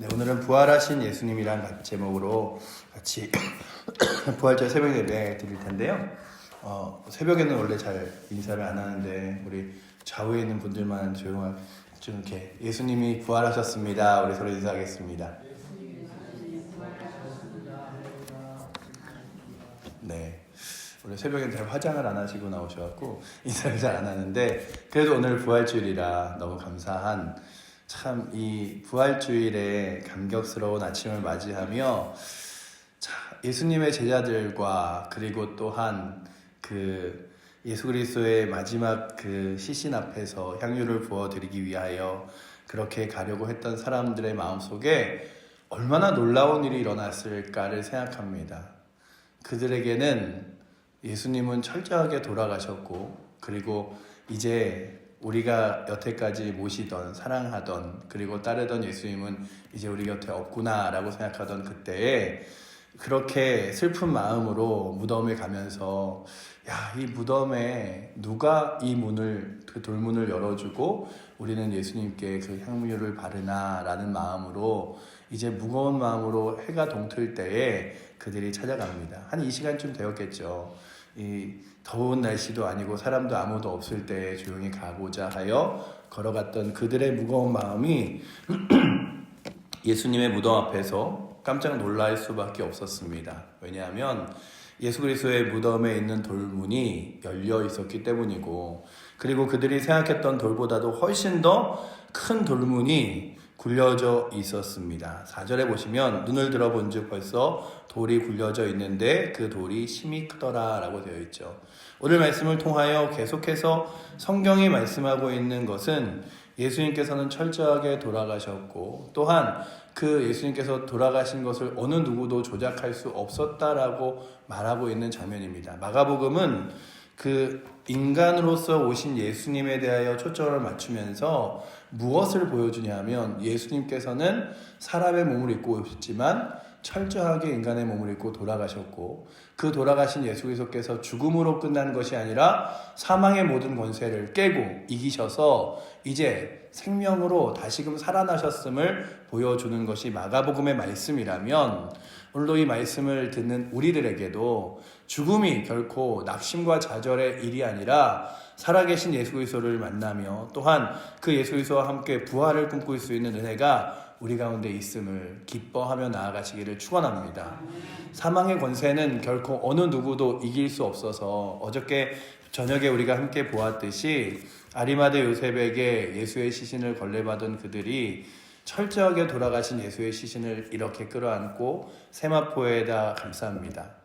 네, 오늘은 부활하신 예수님이란 제목으로 같이 부활절 새벽 예배 드릴 텐데요. 어, 새벽에는 원래 잘 인사를 안 하는데 우리 좌우에 있는 분들만 조용하게 좀 이렇게 예수님이 부활하셨습니다. 우리 서로 인사하겠습니다. 네. 원래 새벽엔 잘 화장을 안 하시고 나오셔갖고 인사를 잘 안 하는데 그래도 오늘 부활주일이라 너무 감사한 참 이 부활주일에 감격스러운 아침을 맞이하며 자, 예수님의 제자들과 그리고 또한 그 예수 그리스도의 마지막 그 시신 앞에서 향유를 부어 드리기 위하여 그렇게 가려고 했던 사람들의 마음속에 얼마나 놀라운 일이 일어났을까를 생각합니다. 그들에게는 예수님은 철저하게 돌아가셨고 그리고 이제 우리가 여태까지 모시던 사랑하던 그리고 따르던 예수님은 이제 우리 곁에 없구나라고 생각하던 그때에 그렇게 슬픈 마음으로 무덤에 가면서 야, 이 무덤에 누가 이 문을 그 돌문을 열어주고 우리는 예수님께 그 향유를 바르나라는 마음으로 이제 무거운 마음으로 해가 동틀 때에 그들이 찾아갑니다. 한 이 시간쯤 되었겠죠. 이 더운 날씨도 아니고 사람도 아무도 없을 때 조용히 가고자 하여 걸어갔던 그들의 무거운 마음이 예수님의 무덤 앞에서 깜짝 놀랄 수밖에 없었습니다. 왜냐하면 예수 그리스도의 무덤에 있는 돌문이 열려 있었기 때문이고 그리고 그들이 생각했던 돌보다도 훨씬 더 큰 돌문이 굴려져 있었습니다. 4절에 보시면 눈을 들어본 즉 벌써 돌이 굴려져 있는데 그 돌이 심히 크더라 라고 되어 있죠. 오늘 말씀을 통하여 계속해서 성경이 말씀하고 있는 것은 예수님께서는 철저하게 돌아가셨고 또한 그 예수님께서 돌아가신 것을 어느 누구도 조작할 수 없었다라고 말하고 있는 장면입니다. 마가복음은 그 인간으로서 오신 예수님에 대하여 초점을 맞추면서 무엇을 보여주냐면 예수님께서는 사람의 몸을 입고 오셨지만 철저하게 인간의 몸을 입고 돌아가셨고 그 돌아가신 예수 그리스도께서 죽음으로 끝난 것이 아니라 사망의 모든 권세를 깨고 이기셔서 이제 생명으로 다시금 살아나셨음을 보여주는 것이 마가복음의 말씀이라면 오늘도 이 말씀을 듣는 우리들에게도 죽음이 결코 낙심과 좌절의 일이 아니라 살아계신 예수 그리스도를 만나며 또한 그 예수 그리스도와 함께 부활을 꿈꿀 수 있는 은혜가 우리 가운데 있음을 기뻐하며 나아가시기를 축원합니다. 사망의 권세는 결코 어느 누구도 이길 수 없어서 어저께 저녁에 우리가 함께 보았듯이 아리마대 요셉에게 예수의 시신을 걸레받은 그들이 철저하게 돌아가신 예수의 시신을 이렇게 끌어안고 세마포에다 감쌉니다.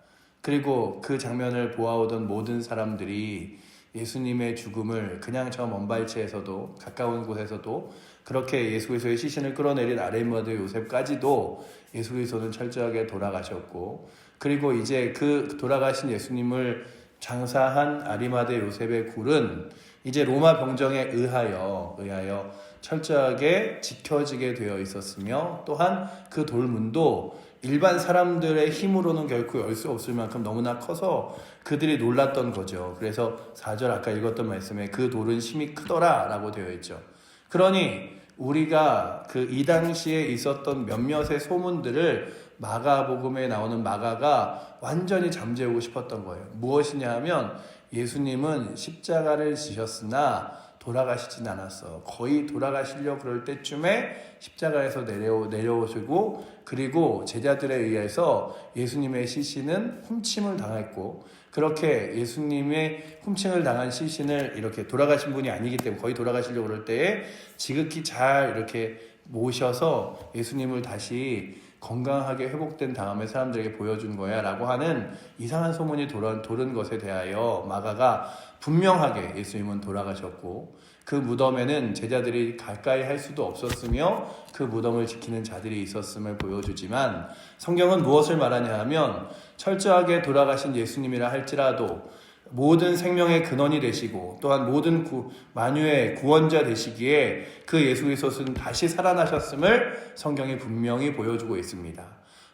그리고 그 장면을 보아오던 모든 사람들이 예수님의 죽음을 그냥 저 먼발치에서도 가까운 곳에서도 그렇게 예수 그리스도의 시신을 끌어내린 아레마드 요셉까지도 예수 그리스도는 철저하게 돌아가셨고 그리고 이제 그 돌아가신 예수님을 장사한 아리마대 요셉의 굴은 이제 로마 병정에 의하여 의하여 철저하게 지켜지게 되어 있었으며 또한 그 돌문도 일반 사람들의 힘으로는 결코 열 수 없을 만큼 너무나 커서 그들이 놀랐던 거죠. 그래서 4절 아까 읽었던 말씀에 그 돌은 심히 크더라 라고 되어 있죠. 그러니 우리가 그 이 당시에 있었던 몇몇의 소문들을 마가복음에 나오는 마가가 완전히 잠재우고 싶었던 거예요. 무엇이냐 하면 예수님은 십자가를 지셨으나 돌아가시진 않았어. 거의 돌아가시려 그럴 때쯤에 십자가에서 내려, 내려오시고 그리고 제자들에 의해서 예수님의 시신은 훔침을 당했고 그렇게 예수님의 훔침을 당한 시신을 이렇게 돌아가신 분이 아니기 때문에 거의 돌아가시려고 그럴 때에 지극히 잘 이렇게 모셔서 예수님을 다시 건강하게 회복된 다음에 사람들에게 보여준 거야 라고 하는 이상한 소문이 돌은, 돌은 것에 대하여 마가가 분명하게 예수님은 돌아가셨고 그 무덤에는 제자들이 가까이 할 수도 없었으며 그 무덤을 지키는 자들이 있었음을 보여주지만 성경은 무엇을 말하냐 하면 철저하게 돌아가신 예수님이라 할지라도 모든 생명의 근원이 되시고 또한 모든 구, 만유의 구원자 되시기에 그 예수 그리스도는 다시 살아나셨음을 성경이 분명히 보여주고 있습니다.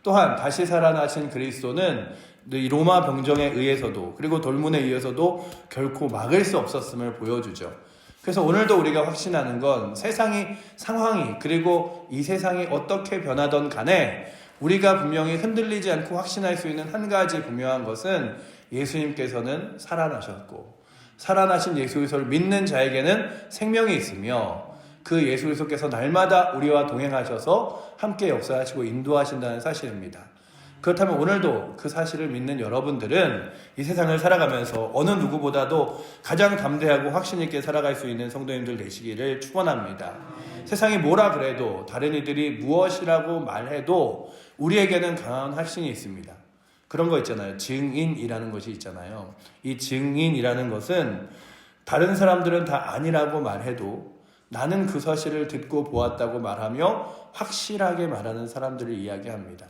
또한 다시 살아나신 그리스도는 이 로마 병정에 의해서도 그리고 돌문에 의해서도 결코 막을 수 없었음을 보여주죠. 그래서 오늘도 우리가 확신하는 건 세상이 상황이 그리고 이 세상이 어떻게 변하던 간에 우리가 분명히 흔들리지 않고 확신할 수 있는 한 가지 분명한 것은 예수님께서는 살아나셨고 살아나신 예수 그리스도를 믿는 자에게는 생명이 있으며 그 예수 그리스도께서 날마다 우리와 동행하셔서 함께 역사하시고 인도하신다는 사실입니다. 그렇다면 오늘도 그 사실을 믿는 여러분들은 이 세상을 살아가면서 어느 누구보다도 가장 담대하고 확신 있게 살아갈 수 있는 성도님들 되시기를 축원합니다. 세상이 뭐라 그래도 다른 이들이 무엇이라고 말해도 우리에게는 강한 확신이 있습니다. 그런 거 있잖아요. 증인이라는 것이 있잖아요. 이 증인이라는 것은 다른 사람들은 다 아니라고 말해도 나는 그 사실을 듣고 보았다고 말하며 확실하게 말하는 사람들을 이야기합니다.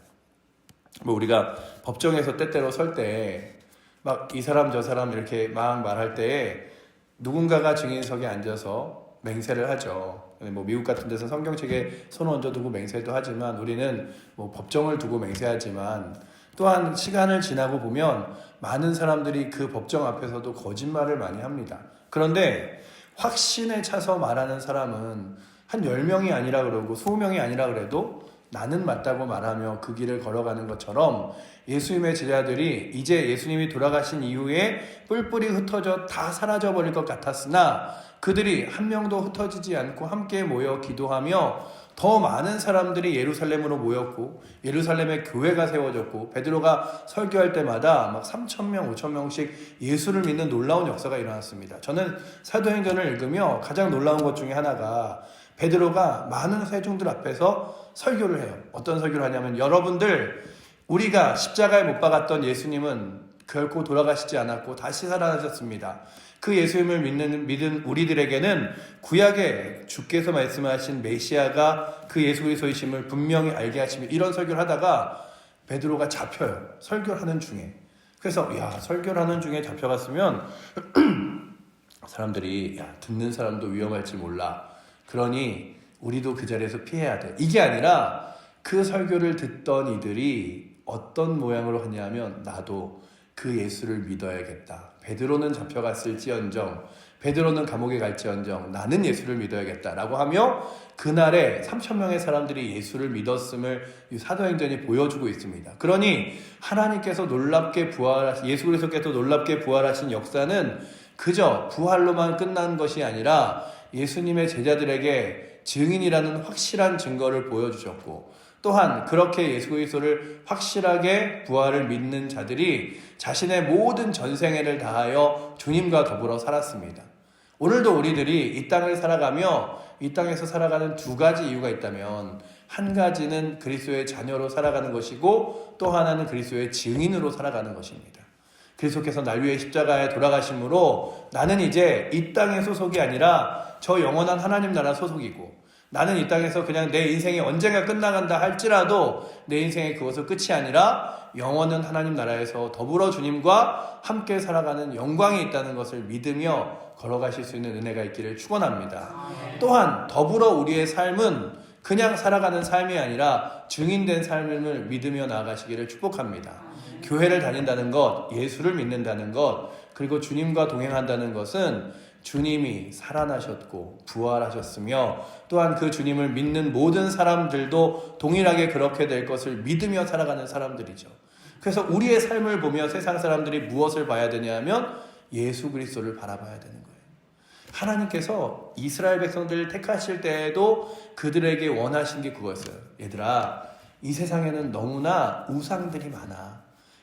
뭐 우리가 법정에서 때때로 설 때 막 이 사람 저 사람 이렇게 막 말할 때 누군가가 증인석에 앉아서 맹세를 하죠. 뭐 미국 같은 데서 성경책에 손 얹어 두고 맹세도 하지만 우리는 뭐 법정을 두고 맹세하지만 또한 시간을 지나고 보면 많은 사람들이 그 법정 앞에서도 거짓말을 많이 합니다. 그런데 확신에 차서 말하는 사람은 한 10명이 아니라 그러고 20명이 아니라 그래도 나는 맞다고 말하며 그 길을 걸어가는 것처럼 예수님의 제자들이 이제 예수님이 돌아가신 이후에 뿔뿔이 흩어져 다 사라져 버릴 것 같았으나 그들이 한 명도 흩어지지 않고 함께 모여 기도하며 더 많은 사람들이 예루살렘으로 모였고 예루살렘에 교회가 세워졌고 베드로가 설교할 때마다 막 3천 명, 5천 명씩 예수를 믿는 놀라운 역사가 일어났습니다. 저는 사도행전을 읽으며 가장 놀라운 것 중에 하나가 베드로가 많은 세중들 앞에서 설교를 해요. 어떤 설교를 하냐면 여러분들 우리가 십자가에 못 박았던 예수님은 결코 돌아가시지 않았고 다시 살아나셨습니다. 그 예수님을 믿는 믿은 우리들에게는 구약에 주께서 말씀하신 메시아가 그 예수 그리스도이심을 분명히 알게 하시며 이런 설교를 하다가 베드로가 잡혀요. 설교를 하는 중에. 그래서 야 설교를 하는 중에 잡혀갔으면 사람들이 야 듣는 사람도 위험할지 몰라. 그러니 우리도 그 자리에서 피해야 돼. 이게 아니라 그 설교를 듣던 이들이 어떤 모양으로 하냐면 나도 그 예수를 믿어야겠다. 베드로는 잡혀갔을지언정 베드로는 감옥에 갈지언정 나는 예수를 믿어야겠다라고 하며 그날에 3천 명의 사람들이 예수를 믿었음을 이 사도행전이 보여주고 있습니다. 그러니 하나님께서 놀랍게 부활하신 예수 그리스도께서 놀랍게 부활하신 역사는 그저 부활로만 끝난 것이 아니라 예수님의 제자들에게 증인이라는 확실한 증거를 보여주셨고 또한 그렇게 예수 그리스도를 확실하게 부활을 믿는 자들이 자신의 모든 전생애를 다하여 주님과 더불어 살았습니다. 오늘도 우리들이 이 땅을 살아가며 이 땅에서 살아가는 두 가지 이유가 있다면 한 가지는 그리스도의 자녀로 살아가는 것이고 또 하나는 그리스도의 증인으로 살아가는 것입니다. 그리스도께서 날 위해 십자가에 돌아가심으로 나는 이제 이 땅의 소속이 아니라 저 영원한 하나님 나라 소속이고 나는 이 땅에서 그냥 내 인생이 언젠가 끝나간다 할지라도 내 인생의 그것은 끝이 아니라 영원한 하나님 나라에서 더불어 주님과 함께 살아가는 영광이 있다는 것을 믿으며 걸어가실 수 있는 은혜가 있기를 축원합니다. 또한 더불어 우리의 삶은 그냥 살아가는 삶이 아니라 증인된 삶을 믿으며 나아가시기를 축복합니다. 교회를 다닌다는 것, 예수를 믿는다는 것, 그리고 주님과 동행한다는 것은 주님이 살아나셨고 부활하셨으며 또한 그 주님을 믿는 모든 사람들도 동일하게 그렇게 될 것을 믿으며 살아가는 사람들이죠. 그래서 우리의 삶을 보며 세상 사람들이 무엇을 봐야 되냐면 예수 그리스도를 바라봐야 되는 거예요. 하나님께서 이스라엘 백성들을 택하실 때에도 그들에게 원하신 게 그거였어요. 얘들아, 이 세상에는 너무나 우상들이 많아.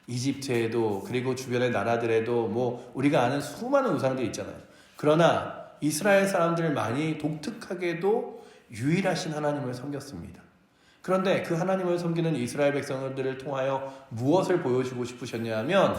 이집트에도 그리고 주변의 나라들에도 뭐 우리가 아는 수많은 우상들이 있잖아요. 그러나 이스라엘 사람들 많이 독특하게도 유일하신 하나님을 섬겼습니다. 그런데 그 하나님을 섬기는 이스라엘 백성들을 통하여 무엇을 보여주고 싶으셨냐 하면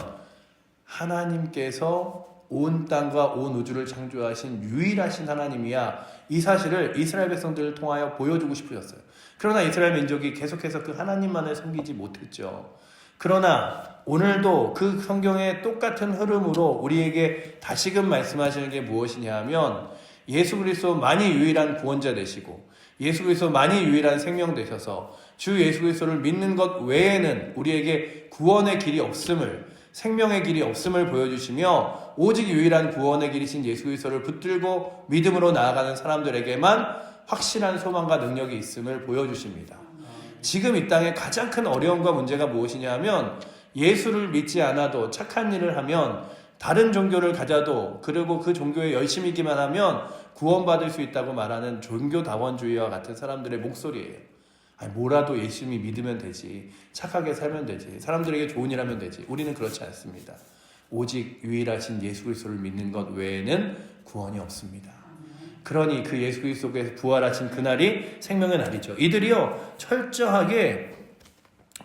하나님께서 온 땅과 온 우주를 창조하신 유일하신 하나님이야. 이 사실을 이스라엘 백성들을 통하여 보여주고 싶으셨어요. 그러나 이스라엘 민족이 계속해서 그 하나님만을 섬기지 못했죠. 그러나 오늘도 그 성경의 똑같은 흐름으로 우리에게 다시금 말씀하시는 게 무엇이냐 하면 예수 그리스도만이 유일한 구원자 되시고 예수 그리스도만이 유일한 생명 되셔서 주 예수 그리스도를 믿는 것 외에는 우리에게 구원의 길이 없음을 생명의 길이 없음을 보여주시며 오직 유일한 구원의 길이신 예수 그리스도를 붙들고 믿음으로 나아가는 사람들에게만 확실한 소망과 능력이 있음을 보여주십니다. 지금 이 땅에 가장 큰 어려움과 문제가 무엇이냐 하면 예수를 믿지 않아도 착한 일을 하면 다른 종교를 가져도 그리고 그 종교에 열심히 있기만 하면 구원받을 수 있다고 말하는 종교다원주의와 같은 사람들의 목소리예요. 아니, 뭐라도 열심히 믿으면 되지. 착하게 살면 되지. 사람들에게 좋은 일 하면 되지. 우리는 그렇지 않습니다. 오직 유일하신 예수 그리스도를 믿는 것 외에는 구원이 없습니다. 그러니 그 예수 그리스도께서 부활하신 그날이 생명의 날이죠. 이들이요 철저하게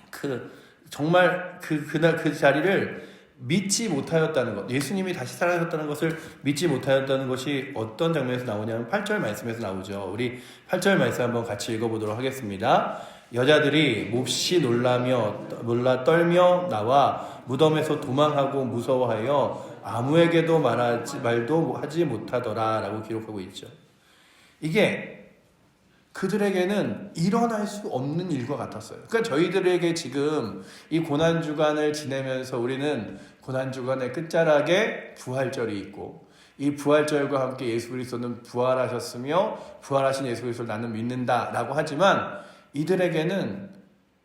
그 정말 그 그날 그 자리를 믿지 못하였다는 것, 예수님이 다시 살아나셨다는 것을 믿지 못하였다는 것이 어떤 장면에서 나오냐면 8절 말씀에서 나오죠. 우리 8절 말씀 한번 같이 읽어보도록 하겠습니다. 여자들이 몹시 놀라며 놀라 떨며 나와 무덤에서 도망하고 무서워하여 아무에게도 말하지 말도 하지 못하더라라고 기록하고 있죠. 이게 그들에게는 일어날 수 없는 일과 같았어요. 그러니까 저희들에게 지금 이 고난 주간을 지내면서 우리는 고난 주간의 끝자락에 부활절이 있고 이 부활절과 함께 예수 그리스도는 부활하셨으며 부활하신 예수 그리스도를 나는 믿는다라고 하지만 이들에게는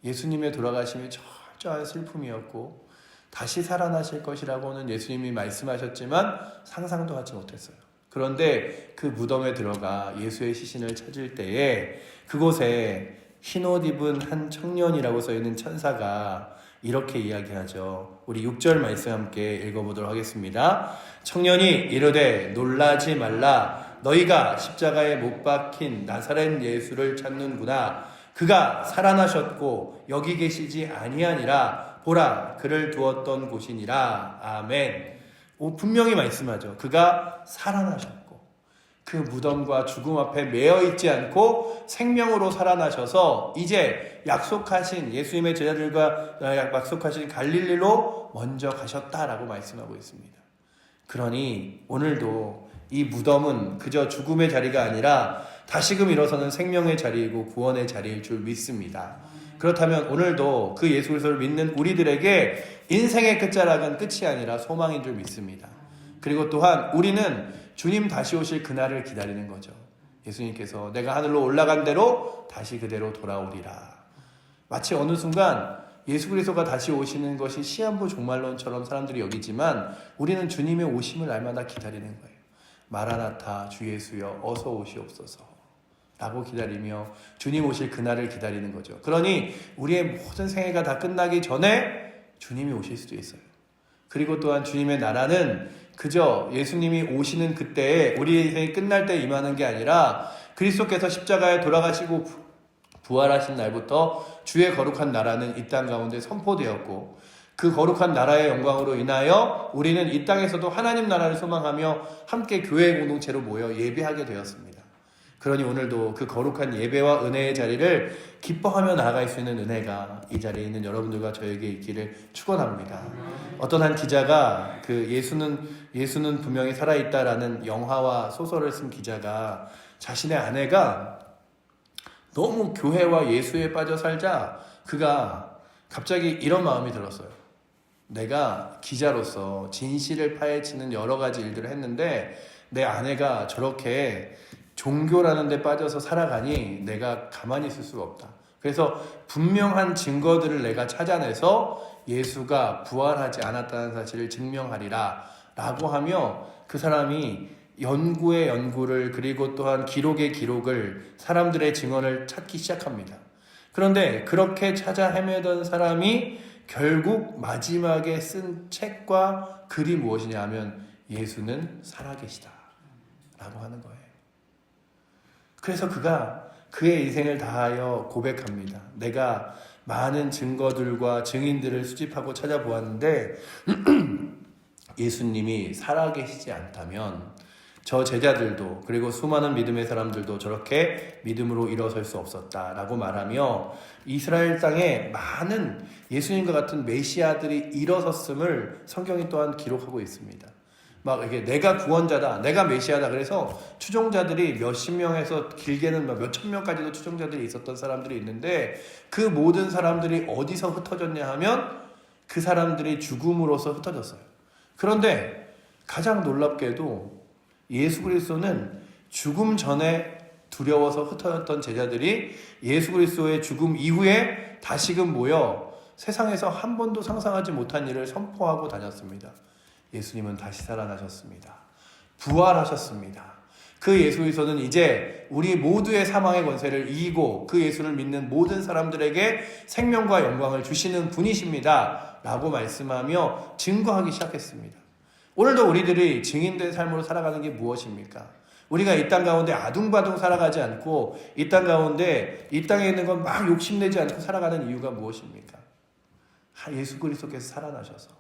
예수님의 돌아가심이 철저한 슬픔이었고 다시 살아나실 것이라고는 예수님이 말씀하셨지만 상상도 하지 못했어요. 그런데 그 무덤에 들어가 예수의 시신을 찾을 때에 그곳에 흰옷 입은 한 청년이라고 써 있는 천사가 이렇게 이야기하죠. 우리 6절 말씀 함께 읽어보도록 하겠습니다. 청년이 이르되 놀라지 말라. 너희가 십자가에 못 박힌 나사렛 예수를 찾는구나. 그가 살아나셨고 여기 계시지 아니하니라. 보라 그를 두었던 곳이니라. 아멘. 오, 분명히 말씀하죠. 그가 살아나셨고 그 무덤과 죽음 앞에 매여 있지 않고 생명으로 살아나셔서 이제 약속하신 예수님의 제자들과 약속하신 갈릴리로 먼저 가셨다라고 말씀하고 있습니다. 그러니 오늘도 이 무덤은 그저 죽음의 자리가 아니라 다시금 일어서는 생명의 자리이고 구원의 자리일 줄 믿습니다. 그렇다면 오늘도 그 예수 그리스도를 믿는 우리들에게 인생의 끝자락은 끝이 아니라 소망인 줄 믿습니다. 그리고 또한 우리는 주님 다시 오실 그날을 기다리는 거죠. 예수님께서 내가 하늘로 올라간 대로 다시 그대로 돌아오리라. 마치 어느 순간 예수 그리스도가 다시 오시는 것이 시한부 종말론처럼 사람들이 여기지만 우리는 주님의 오심을 날마다 기다리는 거예요. 마라나타 주 예수여 어서 오시옵소서. 라고 기다리며 주님 오실 그날을 기다리는 거죠. 그러니 우리의 모든 생애가 다 끝나기 전에 주님이 오실 수도 있어요. 그리고 또한 주님의 나라는 그저 예수님이 오시는 그때에 우리의 인생이 끝날 때 임하는 게 아니라 그리스도께서 십자가에 돌아가시고 부활하신 날부터 주의 거룩한 나라는 이 땅 가운데 선포되었고 그 거룩한 나라의 영광으로 인하여 우리는 이 땅에서도 하나님 나라를 소망하며 함께 교회 공동체로 모여 예배하게 되었습니다. 그러니 오늘도 그 거룩한 예배와 은혜의 자리를 기뻐하며 나아갈 수 있는 은혜가 이 자리에 있는 여러분들과 저에게 있기를 축원합니다. 어떤 한 기자가 그 예수는 예수는 분명히 살아 있다라는 영화와 소설을 쓴 기자가 자신의 아내가 너무 교회와 예수에 빠져 살자 그가 갑자기 이런 마음이 들었어요. 내가 기자로서 진실을 파헤치는 여러 가지 일들을 했는데 내 아내가 저렇게 종교라는 데 빠져서 살아가니 내가 가만히 있을 수가 없다. 그래서 분명한 증거들을 내가 찾아내서 예수가 부활하지 않았다는 사실을 증명하리라 라고 하며 그 사람이 연구의 연구를 그리고 또한 기록의 기록을 사람들의 증언을 찾기 시작합니다. 그런데 그렇게 찾아 헤매던 사람이 결국 마지막에 쓴 책과 글이 무엇이냐 하면 예수는 살아계시다 라고 하는 거예요. 그래서 그가 그의 인생을 다하여 고백합니다. 내가 많은 증거들과 증인들을 수집하고 찾아보았는데 예수님이 살아계시지 않다면 저 제자들도 그리고 수많은 믿음의 사람들도 저렇게 믿음으로 일어설 수 없었다라고 말하며 이스라엘 땅에 많은 예수님과 같은 메시아들이 일어섰음을 성경이 또한 기록하고 있습니다. 막 이게 내가 구원자다, 내가 메시아다. 그래서 추종자들이 몇십 명에서 길게는 몇천 명까지도 추종자들이 있었던 사람들이 있는데 그 모든 사람들이 어디서 흩어졌냐 하면 그 사람들이 죽음으로써 흩어졌어요. 그런데 가장 놀랍게도 예수 그리스도는 죽음 전에 두려워서 흩어졌던 제자들이 예수 그리스도의 죽음 이후에 다시금 모여 세상에서 한 번도 상상하지 못한 일을 선포하고 다녔습니다. 예수님은 다시 살아나셨습니다. 부활하셨습니다. 그 예수 그리스도는 이제 우리 모두의 사망의 권세를 이기고 그 예수를 믿는 모든 사람들에게 생명과 영광을 주시는 분이십니다. 라고 말씀하며 증거하기 시작했습니다. 오늘도 우리들이 증인된 삶으로 살아가는 게 무엇입니까? 우리가 이 땅 가운데 아둥바둥 살아가지 않고 이 땅 가운데 이 땅에 있는 건 막 욕심내지 않고 살아가는 이유가 무엇입니까? 하, 예수 그리스도께서 살아나셔서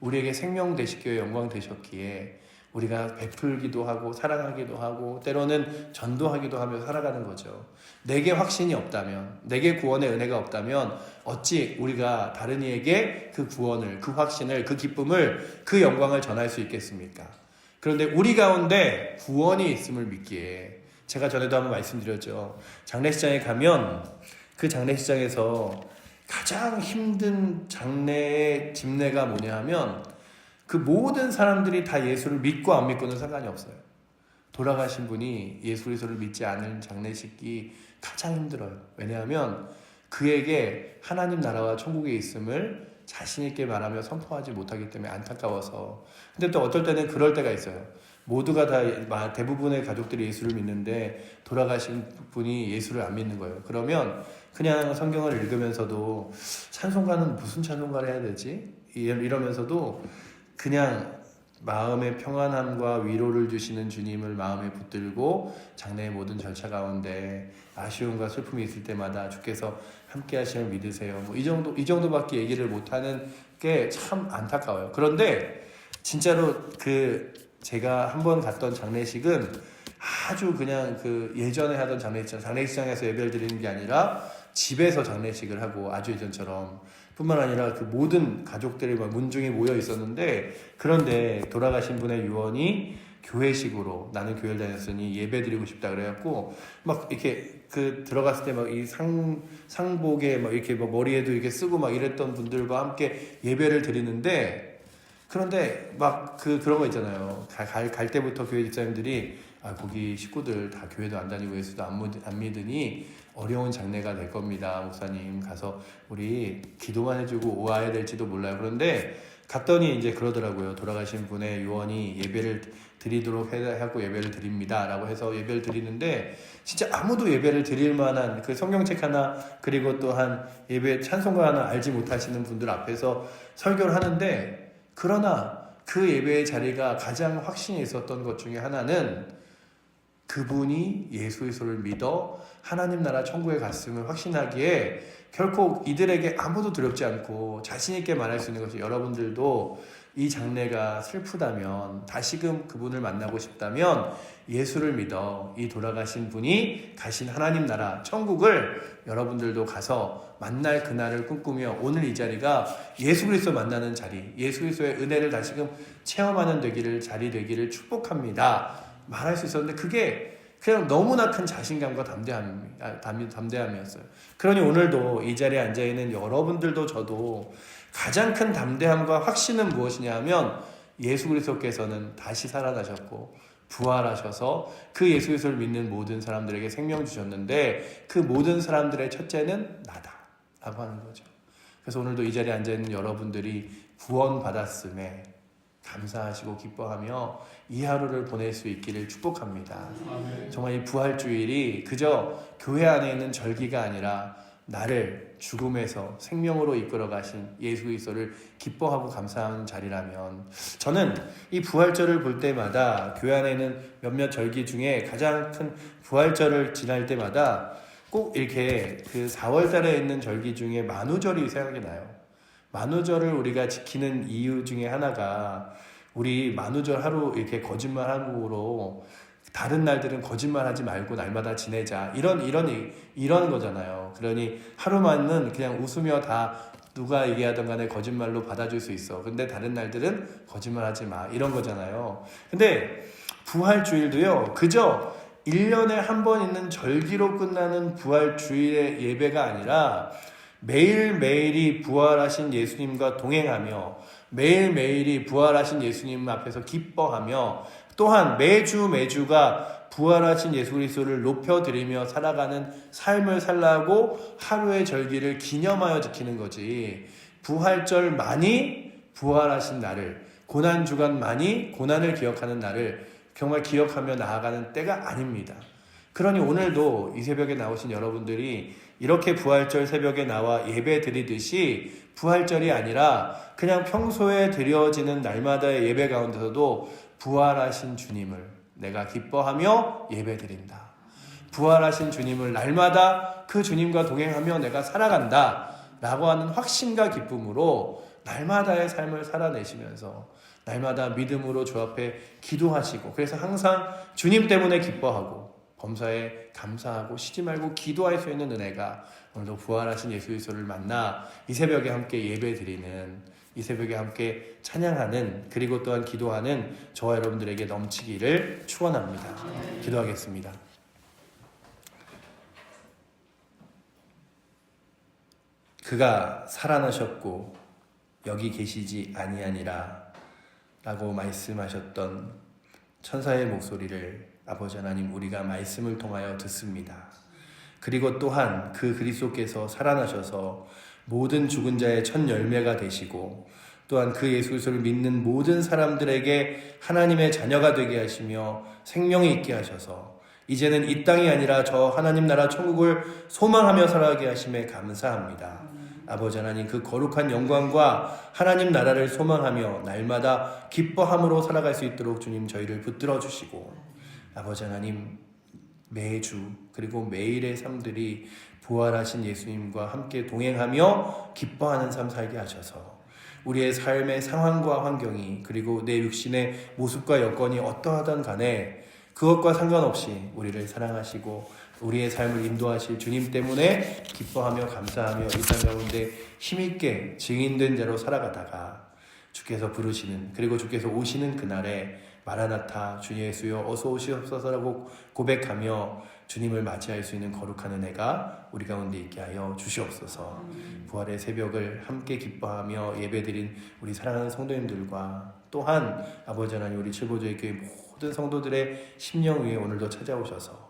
우리에게 생명 되시기에 영광 되셨기에 우리가 베풀기도 하고 사랑하기도 하고 때로는 전도하기도 하며 살아가는 거죠. 내게 확신이 없다면, 내게 구원의 은혜가 없다면 어찌 우리가 다른 이에게 그 구원을, 그 확신을, 그 기쁨을, 그 영광을 전할 수 있겠습니까? 그런데 우리 가운데 구원이 있음을 믿기에 제가 전에도 한번 말씀드렸죠. 장례식장에 가면 그 장례식장에서 가장 힘든 장례의 집례가 뭐냐 하면 그 모든 사람들이 다 예수를 믿고 안 믿고는 상관이 없어요. 돌아가신 분이 예수 그리스도를 믿지 않은 장례식이 가장 힘들어요. 왜냐하면 그에게 하나님 나라와 천국에 있음을 자신 있게 말하며 선포하지 못하기 때문에 안타까워서. 근데 또 어떨 때는 그럴 때가 있어요. 모두가 다 대부분의 가족들이 예수를 믿는데 돌아가신 분이 예수를 안 믿는 거예요. 그러면 그냥 성경을 읽으면서도 찬송가는 무슨 찬송가를 해야 되지? 이러면서도 그냥 마음의 평안함과 위로를 주시는 주님을 마음에 붙들고 장래의 모든 절차 가운데 아쉬움과 슬픔이 있을 때마다 주께서 함께 하시면 믿으세요. 뭐 이 정도 이 정도밖에 얘기를 못 하는 게 참 안타까워요. 그런데 진짜로 그 제가 한 번 갔던 장례식은 아주 그냥 그 예전에 하던 장례식 장례식장에서 예배를 드리는 게 아니라 집에서 장례식을 하고 아주 예전처럼 뿐만 아니라 그 모든 가족들이 막 문중에 모여 있었는데 그런데 돌아가신 분의 유언이 교회식으로 나는 교회를 다녔으니 예배 드리고 싶다 그래갖고 막 이렇게 그 들어갔을 때 막 이 상 상복에 막 이렇게 뭐 머리에도 이렇게 쓰고 막 이랬던 분들과 함께 예배를 드리는데 그런데 막 그 그런 거 있잖아요 갈, 갈 때부터 교회 집사님들이 아 거기 식구들 다 교회도 안 다니고 예수도 안, 안 믿으니 어려운 장례가 될 겁니다. 목사님 가서 우리 기도만 해주고 오아야 될지도 몰라요. 그런데 갔더니 이제 그러더라고요. 돌아가신 분의 유언이 예배를 드리도록 하고 예배를 드립니다. 라고 해서 예배를 드리는데 진짜 아무도 예배를 드릴 만한 그 성경책 하나 그리고 또한 예배 찬송가 하나 알지 못하시는 분들 앞에서 설교를 하는데 그러나 그 예배의 자리가 가장 확신이 있었던 것 중에 하나는 그분이 예수 그리스도를 믿어 하나님 나라 천국에 갔음을 확신하기에 결코 이들에게 아무도 두렵지 않고 자신 있게 말할 수 있는 것이 여러분들도 이 장래가 슬프다면 다시금 그분을 만나고 싶다면 예수를 믿어 이 돌아가신 분이 가신 하나님 나라 천국을 여러분들도 가서 만날 그날을 꿈꾸며 오늘 이 자리가 예수 그리스도 만나는 자리, 예수 그리스도의 은혜를 다시금 체험하는 되기를 자리 되기를 축복합니다. 말할 수 있었는데 그게 그냥 너무나 큰 자신감과 담대함, 아, 담대함이었어요. 그러니 오늘도 이 자리에 앉아 있는 여러분들도 저도 가장 큰 담대함과 확신은 무엇이냐 하면 예수 그리스도께서는 다시 살아나셨고 부활하셔서 그 예수 그리스도를 믿는 모든 사람들에게 생명 주셨는데 그 모든 사람들의 첫째는 나다 라고 하는 거죠. 그래서 오늘도 이 자리에 앉아 있는 여러분들이 구원 받았음에 감사하시고 기뻐하며 이 하루를 보낼 수 있기를 축복합니다. 아멘. 정말 이 부활주일이 그저 교회 안에 있는 절기가 아니라 나를 죽음에서 생명으로 이끌어 가신 예수 그리스도를 기뻐하고 감사하는 자리라면 저는 이 부활절을 볼 때마다 교회 안에 있는 몇몇 절기 중에 가장 큰 부활절을 지날 때마다 꼭 이렇게 그 4월 달에 있는 절기 중에 만우절이 생각이 나요. 만우절을 우리가 지키는 이유 중에 하나가 우리 만우절 하루 이렇게 거짓말함으로 다른 날들은 거짓말하지 말고 날마다 지내자 이런 이런 이런 거잖아요. 그러니 하루만은 그냥 웃으며 다 누가 얘기하던 간에 거짓말로 받아줄 수 있어. 근데 다른 날들은 거짓말하지 마 이런 거잖아요. 근데 부활주일도요. 그저 1년에 한 번 있는 절기로 끝나는 부활주일의 예배가 아니라 매일매일이 부활하신 예수님과 동행하며 매일매일이 부활하신 예수님 앞에서 기뻐하며 또한 매주 매주가 부활하신 예수 그리스도를 높여드리며 살아가는 삶을 살라고 하루의 절기를 기념하여 지키는 거지. 부활절만이 부활하신 날을 고난 주간만이 고난을 기억하는 날을 정말 기억하며 나아가는 때가 아닙니다. 그러니 오늘도 이 새벽에 나오신 여러분들이 이렇게 부활절 새벽에 나와 예배 드리듯이 부활절이 아니라 그냥 평소에 드려지는 날마다의 예배 가운데서도 부활하신 주님을 내가 기뻐하며 예배 드린다. 부활하신 주님을 날마다 그 주님과 동행하며 내가 살아간다. 라고 하는 확신과 기쁨으로 날마다의 삶을 살아내시면서 날마다 믿음으로 주 앞에 기도하시고 그래서 항상 주님 때문에 기뻐하고 범사에 감사하고 쉬지 말고 기도할 수 있는 은혜가 오늘도 부활하신 예수 그리스도를 만나 이 새벽에 함께 예배드리는 이 새벽에 함께 찬양하는 그리고 또한 기도하는 저와 여러분들에게 넘치기를 축원합니다. 기도하겠습니다. 그가 살아나셨고 여기 계시지 아니하니라 라고 말씀하셨던 천사의 목소리를 아버지 하나님 우리가 말씀을 통하여 듣습니다. 그리고 또한 그 그리스도께서 살아나셔서 모든 죽은 자의 첫 열매가 되시고 또한 그 예수 그리스도를 믿는 모든 사람들에게 하나님의 자녀가 되게 하시며 생명이 있게 하셔서 이제는 이 땅이 아니라 저 하나님 나라 천국을 소망하며 살아가게 하심에 감사합니다. 아버지 하나님 그 거룩한 영광과 하나님 나라를 소망하며 날마다 기뻐함으로 살아갈 수 있도록 주님 저희를 붙들어 주시고 아버지 하나님 매주 그리고 매일의 삶들이 부활하신 예수님과 함께 동행하며 기뻐하는 삶 살게 하셔서 우리의 삶의 상황과 환경이 그리고 내 육신의 모습과 여건이 어떠하든 간에 그것과 상관없이 우리를 사랑하시고 우리의 삶을 인도하실 주님 때문에 기뻐하며 감사하며 이삶 가운데 힘있게 증인된 대로 살아가다가 주께서 부르시는 그리고 주께서 오시는 그날에 마라나타 주 예수여 어서 오시옵소서라고 고백하며 주님을 맞이할 수 있는 거룩한 은혜가 우리 가운데 있게 하여 주시옵소서. 부활의 새벽을 함께 기뻐하며 예배드린 우리 사랑하는 성도님들과 또한 아버지 하나님 우리 칠보조의 교회 모든 성도들의 심령 위에 오늘도 찾아오셔서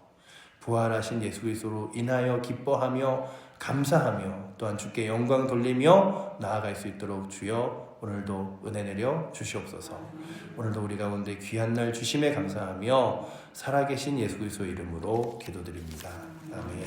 부활하신 예수 그리스도로 인하여 기뻐하며 감사하며 또한 주께 영광 돌리며 나아갈 수 있도록 주여 오늘도 은혜 내려 주시옵소서. 오늘도 우리 가운데 귀한 날 주심에 감사하며 살아계신 예수 그리스도 이름으로 기도드립니다. 아멘.